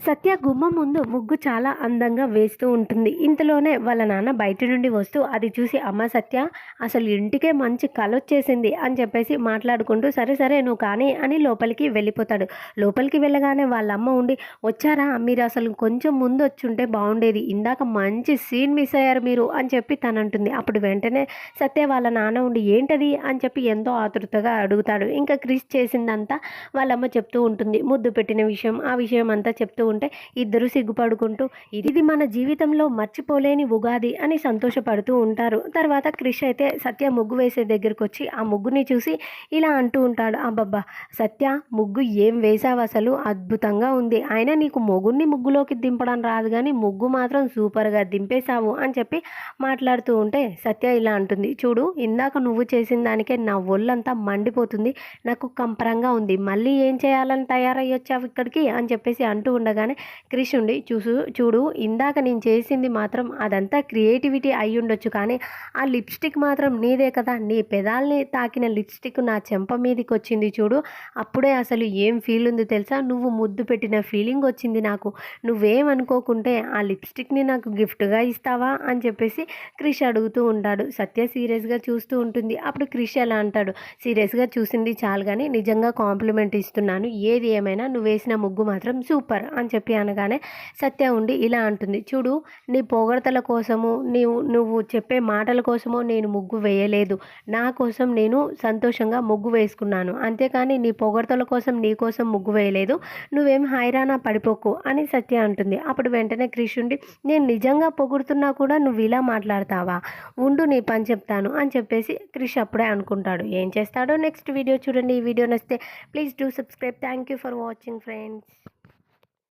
సత్య గుమ్మం ముందు ముగ్గు చాలా అందంగా వేస్తూ ఉంటుంది. ఇంతలోనే వాళ్ళ నాన్న బయట నుండి వస్తూ అది చూసి అమ్మ సత్య అసలు ఇంటికే మంచి కలొచ్చేసింది అని చెప్పేసి మాట్లాడుకుంటూ సరే సరే నువ్వు కానీ అని లోపలికి వెళ్ళిపోతాడు. లోపలికి వెళ్ళగానే వాళ్ళ అమ్మ ఉండి వచ్చారా మీరు అసలు కొంచెం ముందు వచ్చి ఉంటే బాగుండేది. ఇందాక మంచి సీన్ మిస్ అయ్యారు మీరు అని చెప్పి తనంటుంది. అంటుంది అప్పుడు వెంటనే సత్య వాళ్ళ నాన్న ఉండి ఏంటది? అని చెప్పి ఎంతో ఆతృతగా అడుగుతాడు. ఇంకా క్రిస్ చేసిందంతా వాళ్ళమ్మ చెప్తూ ఉంటుంది. ముద్దు పెట్టిన విషయం ఆ విషయం అంతా చెప్తూ ఉంటే ఇద్దరు సిగ్గుపడుకుంటూ ఇది మన జీవితంలో మర్చిపోలేని ఉగాది అని సంతోషపడుతూ ఉంటారు. తర్వాత క్రిష్ అయితే సత్య ముగ్గు వేసే దగ్గరికి వచ్చి ఆ ముగ్గుని చూసి ఇలా అంటూ ఉంటాడు అబ్బబ్బా సత్య ముగ్గు ఏం వేసావు అసలు? అద్భుతంగా ఉంది. అయినా నీకు మొగుడిని ముగ్గులోకి దింపడం రాదు కానీ ముగ్గు మాత్రం సూపర్గా దింపేశావు అని చెప్పి మాట్లాడుతూ ఉంటే సత్య ఇలా అంటుంది చూడు ఇందాక నువ్వు చేసిన దానికే నా ఒళ్ళంతా మండిపోతుంది. నాకు కంపరంగా ఉంది. మళ్ళీ ఏం చేయాలని తయారయ్యొచ్చావు ఇక్కడికి? అని చెప్పేసి అంటూ ఉండగా అనగానే క్రిష్ ఉండి చూసు చూడు ఇందాక నేను చేసింది మాత్రం అదంతా క్రియేటివిటీ అయి ఉండొచ్చు కానీ ఆ లిప్స్టిక్ మాత్రం నీదే కదా. నీ పెదాల్ని తాకిన లిప్స్టిక్ నా చెంప మీదకి వచ్చింది చూడు. అప్పుడే అసలు ఏం ఫీల్ ఉంది తెలుసా? నువ్వు ముద్దు పెట్టిన ఫీలింగ్ వచ్చింది నాకు. నువ్వేమనుకోకుంటే ఆ లిప్స్టిక్ని నాకు గిఫ్ట్గా ఇస్తావా? అని చెప్పేసి క్రిష్ అడుగుతూ ఉంటాడు. సత్య సీరియస్గా చూస్తూ ఉంటుంది. అప్పుడు క్రిష్ ఎలా అంటాడు. సీరియస్గా చూసింది చాలు కానీ నిజంగా కాంప్లిమెంట్ ఇస్తున్నాను. ఏది ఏమైనా నువ్వు వేసిన ముగ్గు మాత్రం సూపర్ అని చెప్పి అనగానే సత్య ఉండి ఇలా అంటుంది. చూడు నీ పొగడతల కోసము నీవు నువ్వు చెప్పే మాటల కోసమో నేను ముగ్గు వేయలేదు. నా కోసం నేను సంతోషంగా ముగ్గు వేసుకున్నాను. అంతేకాని నీ పొగడతల కోసం నీ కోసం ముగ్గు వేయలేదు. నువ్వేం హైరానా పడిపోకు అని సత్య అంటుంది. అప్పుడు వెంటనే క్రిష్ ఉండి నేను నిజంగా పొగుడుతున్నా కూడా నువ్వు ఇలా మాట్లాడతావా? ఉండు నీ పని చెప్తాను అని చెప్పేసి క్రిష్ అప్పుడే అనుకుంటాడు. ఏం చేస్తాడో నెక్స్ట్ వీడియో చూడండి. ఈ వీడియో నచ్చితే please do subscribe. Thank you for watching friends.